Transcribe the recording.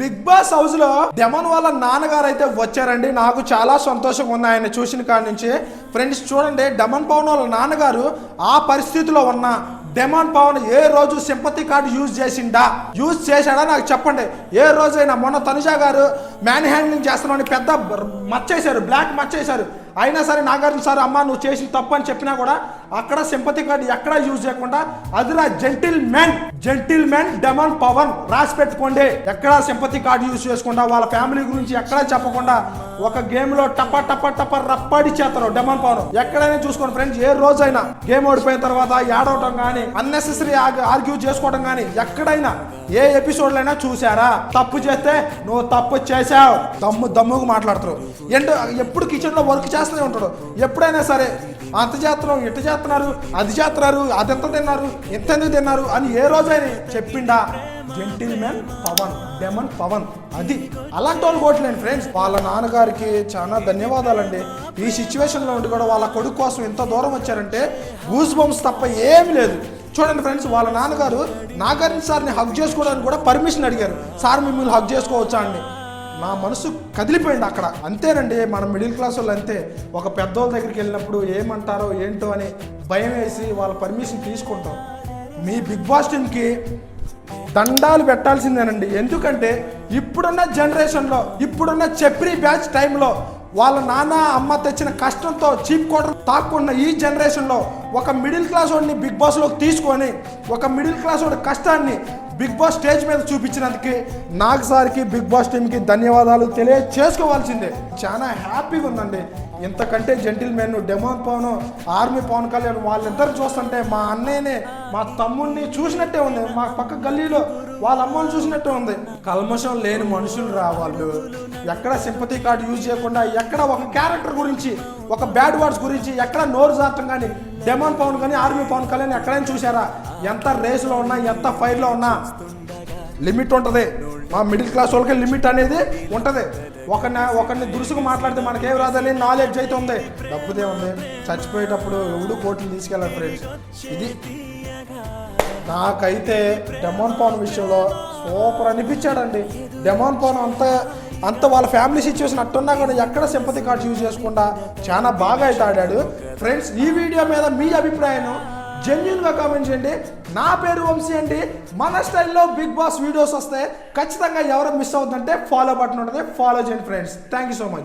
Big boss హౌస్లో demon వాళ్ళ నాన్నగారు అయితే వచ్చారండి. నాకు చాలా సంతోషంగా ఉంది ఆయన చూసిన కాడి నుంచి. ఫ్రెండ్స్ చూడండి డెమన్ పవన్ వాళ్ళ నాన్నగారు ఆ పరిస్థితిలో ఉన్న డెమాన్ పవన్ ఏ రోజు సింపతి కార్డు యూజ్ చేసిండా? యూజ్ చేశాడా? నాకు చెప్పండి. ఏ రోజైనా మొన్న తనుజా గారు మ్యాన్ హ్యాండ్లింగ్ చేస్తున్నామని పెద్ద మచ్చేశారు బ్లాక్ మచ్చేశారు. అయినా సరే నాగార్జున సార్ అమ్మ నువ్వు చేసిన తప్పు అని చెప్పినా కూడా అక్కడ సింపతి కార్డు ఎక్కడా యూజ్ చేయకుండా అదిరా gentleman gentleman demon Pawan రాసి పెట్టుకోండి. ఎక్కడా సింపతి కార్డు యూజ్ చేసుకుండా వాళ్ళ ఫ్యామిలీ గురించి ఎక్కడా చెప్పకుండా ఒక గేమ్లో టప టప టప రప్పాడి చేస్తారు డెమన్ పవన్. ఎక్కడైనా చూసుకోండి ఫ్రెండ్స్ ఏ రోజైనా గేమ్ ఓడిపోయిన తర్వాత ఏడవటం కానీ అన్నెసెసరీ ఆర్గ్యూ చేసుకోవడం కానీ ఎక్కడైనా ఏ ఎపిసోడ్ అయినా చూసారా తప్పు చేస్తే నువ్వు తప్పు చేసావు దమ్ము దమ్ముగా మాట్లాడతారు. ఎండు ఎప్పుడు కిచెన్లో వర్క్ చేస్తూనే ఉంటాడు. ఎప్పుడైనా సరే అంత చేస్తున్నాం ఇట్ట చేస్తున్నారు అది చేస్తున్నారు అది ఎంత తిన్నారు ఎంత ఎందుకు తిన్నారు అని ఏ రోజైనా చెప్పిండా జెంటిల్ పవన్ డెమన్ పవన్. అది అలాంటి వాళ్ళు కొట్టలేండి ఫ్రెండ్స్ వాళ్ళ నాన్నగారికి చాలా ధన్యవాదాలండి. ఈ సిచ్యువేషన్లో ఉండి కూడా వాళ్ళ కొడుకు కోసం ఎంత దూరం వచ్చారంటే గూస్ బంప్స్ తప్ప ఏమీ లేదు. చూడండి ఫ్రెండ్స్ వాళ్ళ నాన్నగారు నాగార్జున సార్ని హక్ చేసుకోవడానికి కూడా పర్మిషన్ అడిగారు. సార్ మిమ్మల్ని హక్ చేసుకోవచ్చా అండి? నా మనసు కదిలిపోయింది అక్కడ. అంతేనండి మన మిడిల్ క్లాస్ వాళ్ళు అంతే. ఒక పెద్దోళ్ళ దగ్గరికి వెళ్ళినప్పుడు ఏమంటారో ఏంటో అని భయం వేసి వాళ్ళ పర్మిషన్ తీసుకుంటాం. మీ బిగ్ బాస్ టీంకి దండాలు పెట్టాల్సిందేనండి. ఎందుకంటే ఇప్పుడున్న జనరేషన్లో ఇప్పుడున్న చెప్రీ బ్యాచ్ టైంలో వాళ్ళ నాన్న అమ్మ తెచ్చిన కష్టంతో చీప్ కోటర్ తాక్కున్న ఈ జనరేషన్లో ఒక మిడిల్ క్లాస్ వాడిని బిగ్ బాస్లోకి తీసుకొని ఒక మిడిల్ క్లాస్ వాడి కష్టాన్ని బిగ్ బాస్ స్టేజ్ మీద చూపించినందుకు నాగ్ సార్కి బిగ్ బాస్ టీంకి ధన్యవాదాలు తెలియచేసుకోవాల్సిందే. చాలా హ్యాపీగా ఉందండి. ఇంతకంటే gentlemen demon Pawan army Pawan Kalyan వాళ్ళిద్దరు చూస్తుంటే మా అన్నయ్యని మా తమ్ముడిని చూసినట్టే ఉంది. మా పక్క గల్లీలో వాళ్ళ అమ్మని చూసినట్టే ఉంది. కల్మషం లేని మనుషులు రా వాళ్ళు. ఎక్కడ సింపతి కార్డు యూజ్ చేయకుండా ఎక్కడ ఒక క్యారెక్టర్ గురించి ఒక బ్యాడ్ వర్డ్స్ గురించి ఎక్కడ నోరు జాతం కానీ డెమాన్ పవన్ కానీ ఆర్మీ పవన్ కళ్యాణ్ ఎక్కడైనా చూసారా ఎంత రేసులో ఉన్నా ఎంత ఫైర్లో ఉన్నా లిమిట్ ఉంటుంది. మా మిడిల్ క్లాస్ వాళ్ళకి లిమిట్ అనేది ఉంటుంది. ఒకరిని ఒకరిని దురుసుగా మాట్లాడితే మనకేం రాదని నాలెడ్జ్ అయితే ఉంది. డబ్బుదే ఉంది. చచ్చిపోయేటప్పుడు ఎవడు కోట్లు తీసుకెళ్ళాలి ఫ్రెండ్స్ ఇది నాకైతే డెమాన్ పవన్ విషయంలో సూపర్ అనిపించాడండి. డెమాన్ పవన్ అంత అంత వాళ్ళ ఫ్యామిలీ సిచ్యువేషన్ అట్టున్నా కూడా ఎక్కడ సింపతి కార్డ్స్ యూజ్ చేసుకుండా చాలా బాగా అయితే ఆడాడు. ఫ్రెండ్స్ ఈ వీడియో మీద మీ అభిప్రాయం జెన్యున్గా కామెంట్ చేయండి. నా పేరు వంశీ అండి. మన స్టైల్లో బిగ్ బాస్ వీడియోస్ వస్తే ఖచ్చితంగా ఎవరు మిస్ అవుతుందంటే ఫాలో బటన్ ఉంటుంది. ఫాలో చేయండి friends thank you so much